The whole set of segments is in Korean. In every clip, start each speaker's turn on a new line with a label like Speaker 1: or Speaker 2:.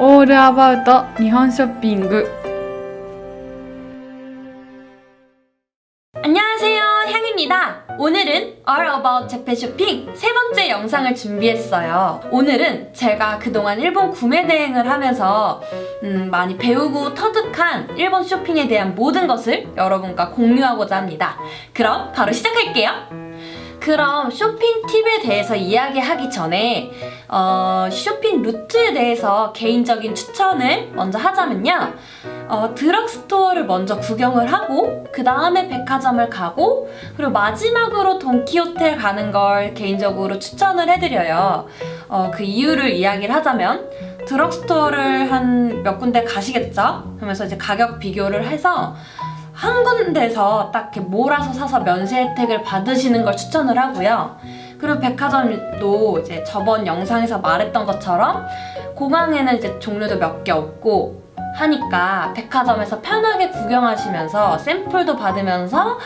Speaker 1: オールアバウト日本ショッピング
Speaker 2: 안녕하세요, 향입니다. 오늘은 All About Japan Shopping 세 번째 영상을 준비했어요. 오늘은 제가 그동안 일본 구매 대행을 하면서 음, 많이 배우고 터득한 일본 쇼핑에 대한 모든 것을 여러분과 공유하고자 합니다. 그럼 바로 시작할게요. 그럼 쇼핑 팁에 대해서 이야기하기 전에 어, 쇼핑 루트에 대해서 개인적인 추천을 먼저 하자면요. 어, 드럭스토어를 먼저 구경을 하고 그 다음에 백화점을 가고 그리고 마지막으로 돈키호텔 가는 걸 개인적으로 추천을 해드려요. 어, 그 이유를 이야기를 하자면 드럭스토어를 한 몇 군데 가시겠죠? 그러면서 이제 가격 비교를 해서 한 군데서 딱 이렇게 몰아서 사서 면세 혜택을 받으시는 걸 추천을 하고요. 그리고 백화점도 이제 저번 영상에서 말했던 것처럼 공항에는 이제 종류도 몇 개 없고 하니까 백화점에서 편하게 구경하시면서 샘플도 받으면서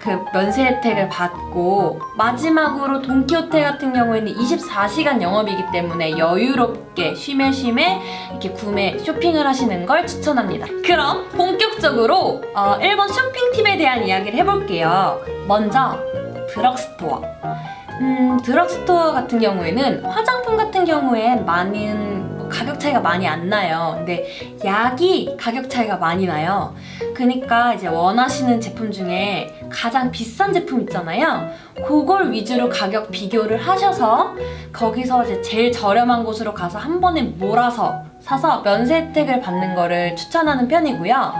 Speaker 2: 그 면세 혜택을 받고 마지막으로 돈키호테 같은 경우에는 24시간 영업이기 때문에 여유롭게 쉬매쉬매 이렇게 구매 쇼핑을 하시는 걸 추천합니다. 그럼 본격적으로 어, 일본 쇼핑 팁에 대한 이야기를 해볼게요. 먼저 드럭스토어. 음, 드럭스토어 같은 경우에는 화장품 같은 경우엔 많은 뭐 가격 차이가 많이 안 나요. 근데 약이 가격 차이가 많이 나요. 그러니까 이제 원하시는 제품 중에 가장 비싼 제품 있잖아요. 그걸 위주로 가격 비교를 하셔서 거기서 이제 제일 저렴한 곳으로 가서 한 번에 몰아서 사서 면세 혜택을 받는 거를 추천하는 편이고요.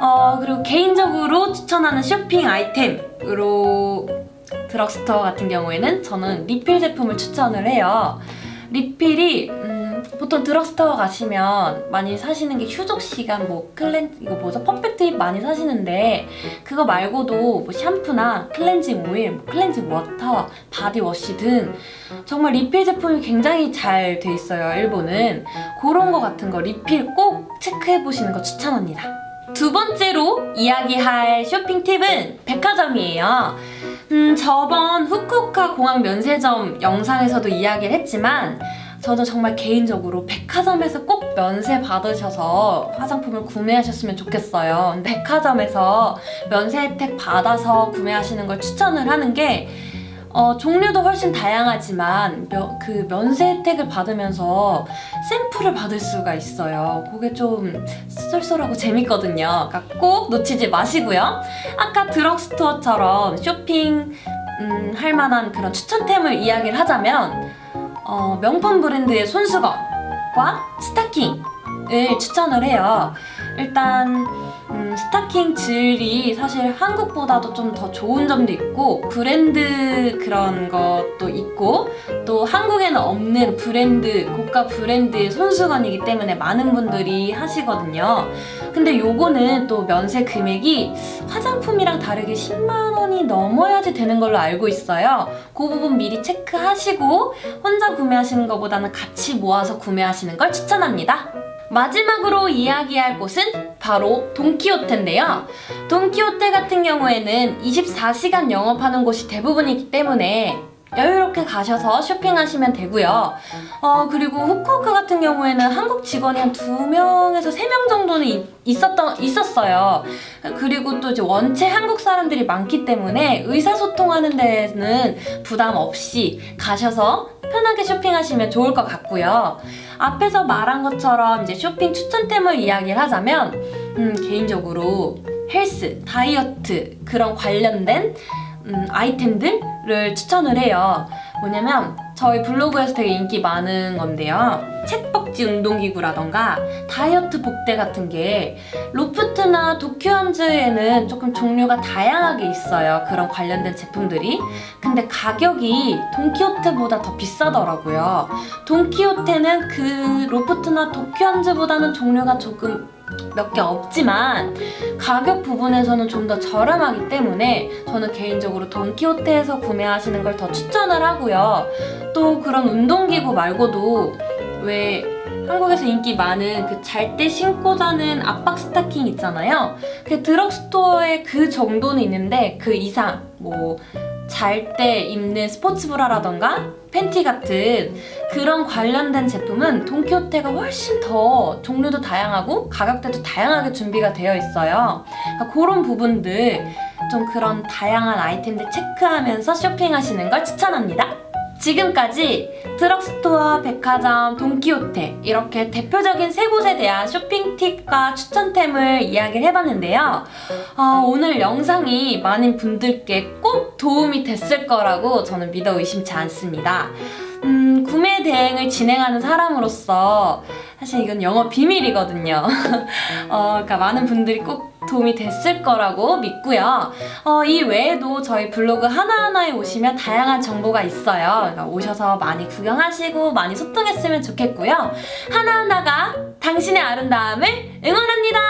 Speaker 2: 어, 그리고 개인적으로 추천하는 쇼핑 아이템으로 드럭스토어 같은 경우에는 저는 리필 제품을 추천을 해요. 리필이 음, 보통 드럭스토어 가시면 많이 사시는 게 휴족 시간 뭐 클렌 이거 뭐죠 퍼펙트 힙 많이 사시는데 그거 말고도 뭐 샴푸나 클렌징 오일, 뭐 클렌징 워터, 바디워시 등 정말 리필 제품이 굉장히 잘 돼 있어요. 일본은 그런 거 같은 거 리필 꼭 체크해 보시는 거 추천합니다. 두 번째로 이야기할 쇼핑 팁은 백화점이에요. 음, 저번 후쿠오카 공항 면세점 영상에서도 이야기를 했지만 저는 정말 개인적으로 백화점에서 꼭 면세 받으셔서 화장품을 구매하셨으면 좋겠어요. 백화점에서 면세 혜택 받아서 구매하시는 걸 추천을 하는 게 어, 종류도 훨씬 다양하지만 며- 그 면세 혜택을 받으면서 샘플을 받을 수가 있어요. 그게 좀 쏠쏠하고 재밌거든요. 그러니까 꼭 놓치지 마시고요. 아까 드럭스토어처럼 쇼핑 음, 할 만한 그런 추천템을 이야기를 하자면 어, 명품 브랜드의 손수건과 스타킹을 추천을 해요. 일단 음, 스타킹 질이 사실 한국보다도 좀 더 좋은 점도 있고 브랜드 그런 것도 있고 또 한국에는 없는 브랜드 고가 브랜드의 손수건이기 때문에 많은 분들이 하시거든요. 근데 요거는 또 면세 금액이 화장품이랑 다르게 10만 원이 넘어야지 되는 걸로 알고 있어요. 그 부분 미리 체크하시고 혼자 구매하시는 것보다는 같이 모아서 구매하시는 걸 추천합니다. 마지막으로 이야기할 곳은 바로 돈키호테인데요. 돈키호테 같은 경우에는 24시간 영업하는 곳이 대부분이기 때문에 여유롭게 가셔서 쇼핑하시면 되고요. 어, 그리고 후쿠오카 같은 경우에는 한국 직원이 한두 명에서 세명 정도는 이- 있었던, 있었어요. 그리고 또 이제 원체 한국 사람들이 많기 때문에 의사소통하는 데는 부담 없이 가셔서 편하게 쇼핑하시면 좋을 것 같고요. 앞에서 말한 것처럼 이제 쇼핑 추천템을 이야기를 하자면, 음, 개인적으로 헬스, 다이어트 그런 관련된 음, 아이템들을 추천을 해요. 뭐냐면 저희 블로그에서 되게 인기 많은 건데요. 책벅지 운동기구라던가 다이어트 복대 같은 게 로프트나 도쿄함즈에는 조금 종류가 다양하게 있어요. 그런 관련된 제품들이. 근데 가격이 돈키호테보다 더 비싸더라고요. 돈키호테는 그 로프트나 도쿄함즈보다는 종류가 조금 몇 개 없지만 가격 부분에서는 좀 더 저렴하기 때문에 저는 개인적으로 돈키호테에서 구매하시는 걸 더 추천을 하고요. 또 그런 운동기구 말고도 왜 한국에서 인기 많은 그 잘 때 신고 자는 압박 스타킹 있잖아요. 그 드럭스토어에 그 정도는 있는데 그 이상 뭐 잘 때 입는 스포츠 브라라던가 팬티 같은 그런 관련된 제품은 돈키호테가 훨씬 더 종류도 다양하고 가격대도 다양하게 준비가 되어 있어요. 그러니까 그런 부분들 좀 그런 다양한 아이템들 체크하면서 쇼핑하시는 걸 추천합니다. 지금까지 드럭스토어, 백화점, 돈키호테 이렇게 대표적인 세 곳에 대한 쇼핑 팁과 추천템을 이야기를 해봤는데요. 아, 오늘 영상이 많은 분들께 꼭 도움이 됐을 거라고 저는 믿어 의심치 않습니다. 음, 구매 대행을 진행하는 사람으로서 사실 이건 영업 비밀이거든요. 어, 그러니까 많은 분들이 꼭 도움이 됐을 거라고 믿고요. 어, 이 외에도 저희 블로그 하나하나에 오시면 다양한 정보가 있어요. 그러니까 오셔서 많이 구경하시고 많이 소통했으면 좋겠고요. 하나하나가 당신의 아름다움을 응원합니다.